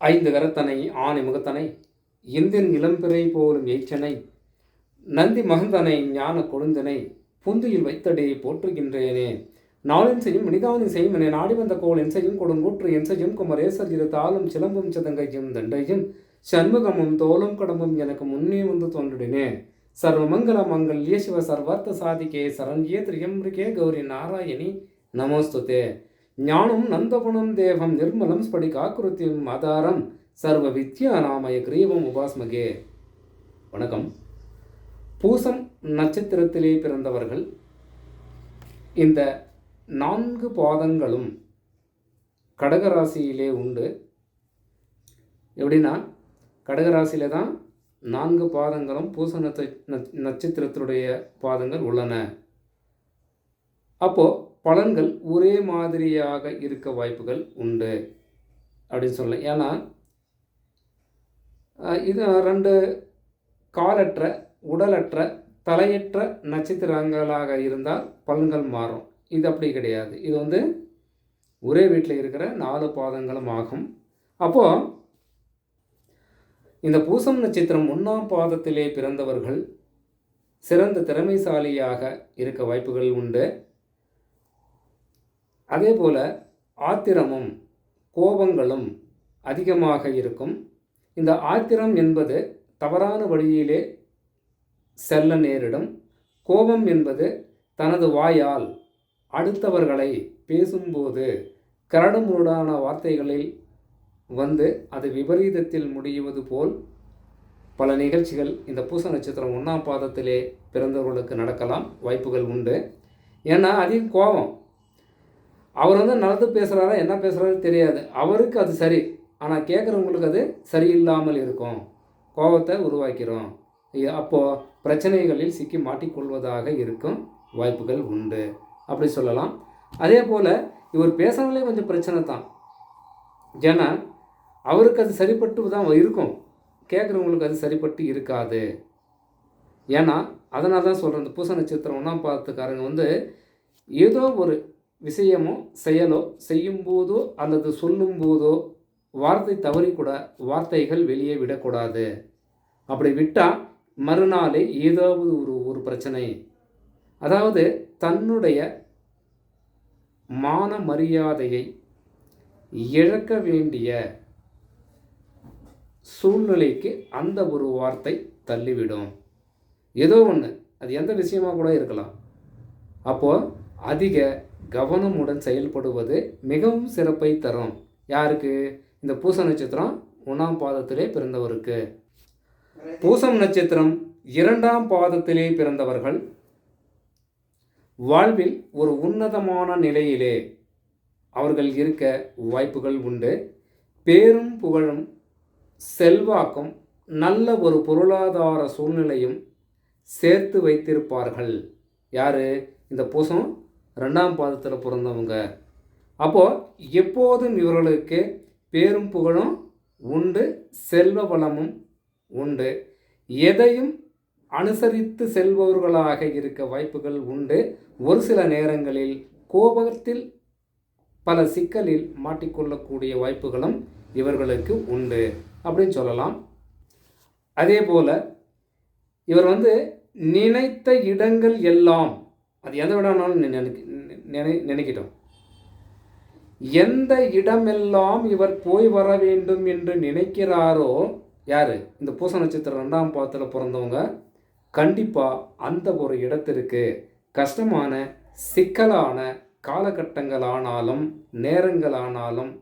ஐந்து கரத்தனை ஆணை முகத்தனை இந்தின் இளம்பிறை போலும் எய்ச்சனை நந்தி மகந்தனை ஞான கொழுந்தனை புந்தியில் வைத்தடே போற்றுகின்றேனே. நாளின் செய்யும் மனிதானின் செய்யும் என நாடி வந்த கோள் என் செய்யும் கொடுங்கூற்று என் செய்யும் குமரேசர் இரு தாளும் சிலம்பும் சதங்கையும் தண்டையும் சண்முகமும் தோலும் கடமும் எனக்கு முன்னே வந்து தோன்றினே சர்வமங்கல மங்கல்ய சிவ சர்வார்த்த சாதிகே சரண்யே திரியம்பிரிகே கௌரி நாராயணி நமோஸ்துதே. ஞானம் நந்தபுணம் தேவம் நிர்மலம் ஸ்படிகாக்கிருத்தியும் ஆதாரம். சர்வ வித்யா நாமய கிரீவம் உபாஸ்மகே. வணக்கம். பூசம் நட்சத்திரத்திலே பிறந்தவர்கள் இந்த நான்கு பாதங்களும் கடகராசியிலே உண்டு. எப்படின்னா கடகராசியில தான் நான்கு பாதங்களும் பூச நட்ச நட்சத்திரத்துடைய நட்சத்திரத்தினுடைய பாதங்கள் உள்ளன. அப்போது பலன்கள் ஒரே மாதிரியாக இருக்க வாய்ப்புகள் உண்டு அப்படின்னு சொல்லலாம். ஏன்னா இது ரெண்டு காலற்ற உடலற்ற தலையற்ற நட்சத்திரங்களாக இருந்தால் பலன்கள் மாறும். இது அப்படி கிடையாது. இது வந்து ஒரே வீட்டில் இருக்கிற நாலு பாதங்களும் ஆகும். அப்போது இந்த பூசம் நட்சத்திரம் ஒன்றாம் பாதத்திலே பிறந்தவர்கள் சிறந்த திறமைசாலியாக இருக்க வாய்ப்புகள் உண்டு. அதே போல் ஆத்திரமும் கோபங்களும் அதிகமாக இருக்கும். இந்த ஆத்திரம் என்பது தவறான வழியிலே செல்ல நேரிடும். கோபம் என்பது தனது வாயால் அடுத்தவர்களை பேசும்போது கரடுமுரடான வார்த்தைகளில் வந்து அது விபரீதத்தில் முடியுவது போல் பல நிகழ்ச்சிகள் இந்த பூச நட்சத்திரம் ஒன்றாம் பாதத்திலே பிறந்தவர்களுக்கு நடக்கலாம். வாய்ப்புகள் உண்டு. ஏன்னா அதிக கோபம். அவர் வந்து நடந்து பேசுகிறாரா என்ன பேசுகிறாரு தெரியாது. அவருக்கு அது சரி. ஆனால் கேட்குறவங்களுக்கு அது சரியில்லாமல் இருக்கும். கோபத்தை உருவாக்கிறோம். அப்போது பிரச்சனைகளில் சிக்கி மாட்டிக்கொள்வதாக இருக்கும் வாய்ப்புகள் உண்டு. அப்படி சொல்லலாம். அதே போல் இவர் பேசுனாலே கொஞ்சம் பிரச்சனை தான். ஏன்னா அவருக்கு அது சரிப்பட்டு தான் இருக்கும். கேட்குறவங்களுக்கு அது சரிப்பட்டு இருக்காது. ஏன்னா அதனால தான் சொல்கிறேன் இந்த பூச நட்சத்திரம் ஒன்றாம் பாதத்துக்காரங்க வந்து ஏதோ ஒரு விஷயமோ செயலோ செய்யும்போதோ அல்லது சொல்லும்போதோ வார்த்தை தவறி கூட வார்த்தைகள் வெளியே விடக்கூடாது. அப்படி விட்டால் மறுநாளே ஏதாவது ஒரு ஒரு பிரச்சனை. அதாவது தன்னுடைய மான மரியாதையை இழக்க வேண்டிய சூழ்நிலைக்கு அந்த ஒரு வார்த்தை தள்ளிவிடும். ஏதோ ஒன்று அது எந்த விஷயமாக கூட இருக்கலாம். அப்போது அதிக கவனமுடன் செயல்படுவது மிகவும் சிறப்பை தரும். யாருக்கு? இந்த பூச நட்சத்திரம் ஒன்றாம் பாதத்திலே பிறந்தவருக்கு. பூசம் நட்சத்திரம் இரண்டாம் பாதத்திலே பிறந்தவர்கள். வாழ்வில் ஒரு உன்னதமான நிலையிலே அவர்கள் இருக்க வாய்ப்புகள் உண்டு. பேரும் புகழும் செல்வாக்கும் நல்ல ஒரு பொருளாதார சூழ்நிலையும் சேர்த்து வைத்திருப்பார்கள். யார்? இந்த பூசம் ரெண்டாம் பாதத்தில் பிறந்தவங்க. அப்போது எப்போதும் இவர்களுக்கு பேரும் புகழும் உண்டு செல்வ வளமும் உண்டு. எதையும் அனுசரித்து செல்பவர்களாக இருக்க வாய்ப்புகள் உண்டு. ஒரு சில நேரங்களில் கோபத்தில் பல சிக்கலில் மாட்டிக்கொள்ளக்கூடிய வாய்ப்புகளும் இவர்களுக்கு உண்டு அப்படின்னு சொல்லலாம். அதே போல் இவர் வந்து நினைத்த இடங்கள் எல்லாம் அது எந்த இடம்னாலும் நினை நினைக்கிட்டோம். எந்த இடமெல்லாம் இவர் போய் வர வேண்டும் என்று நினைக்கிறாரோ யார்? இந்த பூச நட்சத்திரம் ரெண்டாம் பாதத்தில் பிறந்தவங்க. கண்டிப்பாக அந்த ஒரு இடத்திற்கு கஷ்டமான சிக்கலான காலகட்டங்களானாலும் நேரங்களானாலும்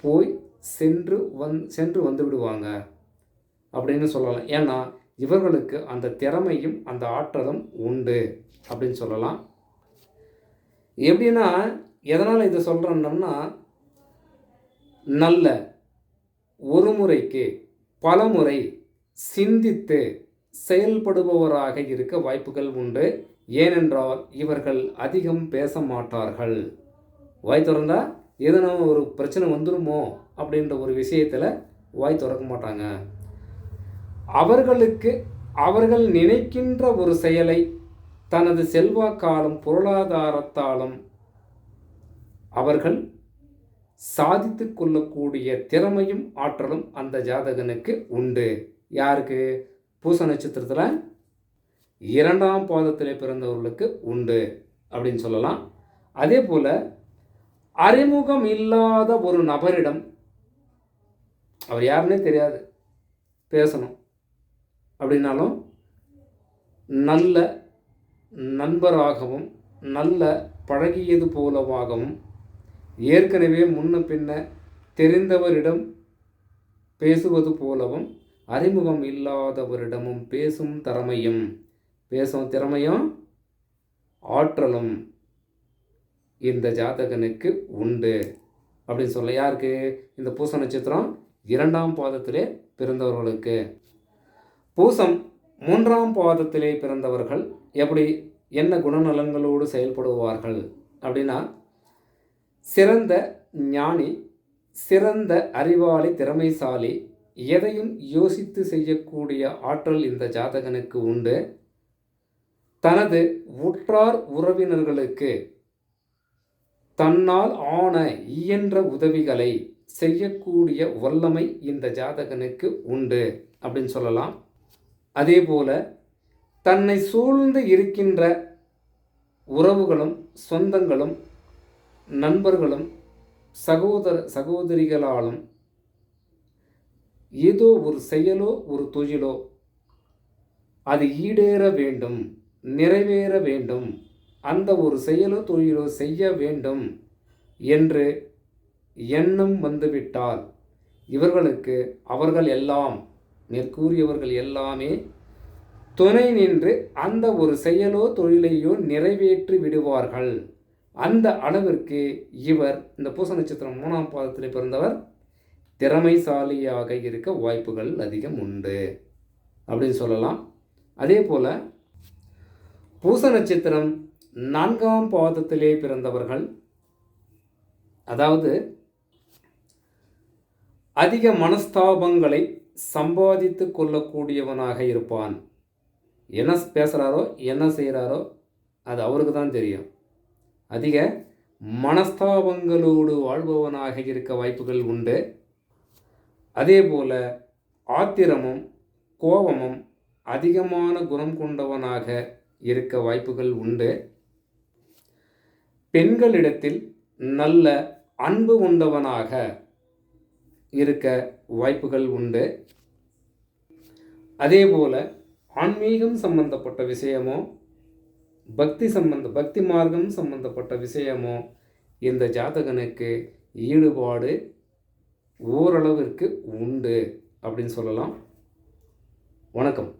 போய் சென்று வந் சென்று வந்து விடுவாங்க. அப்படின்னு சொல்லலாம். ஏன்னா இவர்களுக்கு அந்த திறமையும் அந்த ஆற்றலும் உண்டு அப்படின்னு சொல்லலாம். எப்படின்னா எதனால் இதை சொல்கிறோம்னா நல்ல ஒரு முறைக்கு பல முறை சிந்தித்து செயல்படுபவராக இருக்க வாய்ப்புகள் உண்டு. ஏனென்றால் இவர்கள் அதிகம் பேச மாட்டார்கள். வாய் திறந்தா எதனா ஒரு பிரச்சனை வந்துடுமோ அப்படின்ற ஒரு விஷயத்தில் வாய் திறக்க மாட்டாங்க. அவர்களுக்கு அவர்கள் நினைக்கின்ற ஒரு செயலை தனது செல்வாக்காலும் பொருளாதாரத்தாலும் அவர்கள் சாதித்து கொள்ளக்கூடிய திறமையும் ஆற்றலும் அந்த ஜாதகனுக்கு உண்டு. யாருக்கு? பூச நட்சத்திரத்தில் இரண்டாம் பாதத்தில் பிறந்தவர்களுக்கு உண்டு அப்படின்னு சொல்லலாம். அதே போல் அறிமுகம் இல்லாத ஒரு நபரிடம் அவர் யாருன்னே தெரியாது. பேசணும். அப்படின்னாலும் நல்ல நண்பராகவும் நல்ல பழகியது போலவாகவும் ஏற்கனவே முன்ன பின்ன தெரிந்தவரிடம் பேசுவது போலவும் அறிமுகம் இல்லாதவரிடமும் பேசும் திறமையும் பேசும் திறமையும் ஆற்றலும் இந்த ஜாதகனுக்கு உண்டு. அப்படின்னு சொல்ல யாருக்கு? இந்த பூச நட்சத்திரம் இரண்டாம் பாதத்திலே பிறந்தவர்களுக்கு. பூசம் மூன்றாம் பாதத்திலே பிறந்தவர்கள் எப்படி என்ன குணநலங்களோடு செயல்படுவார்கள் அப்படின்னா சிறந்த ஞானி சிறந்த அறிவாளி திறமைசாலி எதையும் யோசித்து செய்யக்கூடிய ஆற்றல் இந்த ஜாதகனுக்கு உண்டு. தனது உற்றார் உறவினர்களுக்கு தன்னால் ஆன இயன்ற உதவிகளை செய்யக்கூடிய வல்லமை இந்த ஜாதகனுக்கு உண்டு அப்படின்னு சொல்லலாம். அதேபோல தன்னை சூழ்ந்து இருக்கின்ற உறவுகளும் சொந்தங்களும் நண்பர்களும் சகோதர சகோதரிகளாலும் ஏதோ ஒரு செயலோ ஒரு தொழிலோ அது ஈடேற வேண்டும் நிறைவேற வேண்டும் அந்த ஒரு செயலோ தொழிலோ செய்ய வேண்டும் என்று எண்ணம் வந்துவிட்டால் இவர்களுக்கு அவர்கள் எல்லாம் மேற்கூறியவர்கள் எல்லாமே துணை நின்று அந்த ஒரு செயலோ தொழிலையோ நிறைவேற்றி விடுவார்கள். அந்த அளவிற்கு இவர் இந்த பூச நட்சத்திரம் மூணாம் பாதத்தில் பிறந்தவர். திறமைசாலியாக இருக்க வாய்ப்புகள் அதிகம் உண்டு. அப்படின்னு சொல்லலாம். அதே போல் பூச நட்சத்திரம் நான்காம் பாதத்திலே பிறந்தவர்கள். அதாவது அதிக மனஸ்தாபங்களை சம்பாதித்து கொள்ளக்கூடியவனாக இருப்பான். என்ன பேசுகிறாரோ என்ன செய்கிறாரோ அது அவருக்கு தான் தெரியும். அதிக மனஸ்தாபங்களோடு வாழ்பவனாக இருக்க வாய்ப்புகள் உண்டு. அதே போல் ஆத்திரமும் கோபமும் அதிகமான குணம் கொண்டவனாக இருக்க வாய்ப்புகள் உண்டு. பெண்களிடத்தில் நல்ல அன்பு உண்டவனாக இருக்க வாய்ப்புகள் உண்டு. அதே போல் ஆன்மீகம் சம்பந்தப்பட்ட விஷயமோ பக்தி சம்பந்த பக்தி மார்க்கம் சம்பந்தப்பட்ட விஷயமோ இந்த ஜாதகனுக்கு ஈடுபாடு ஓரளவிற்கு உண்டு அப்படின்னு சொல்லலாம். வணக்கம்.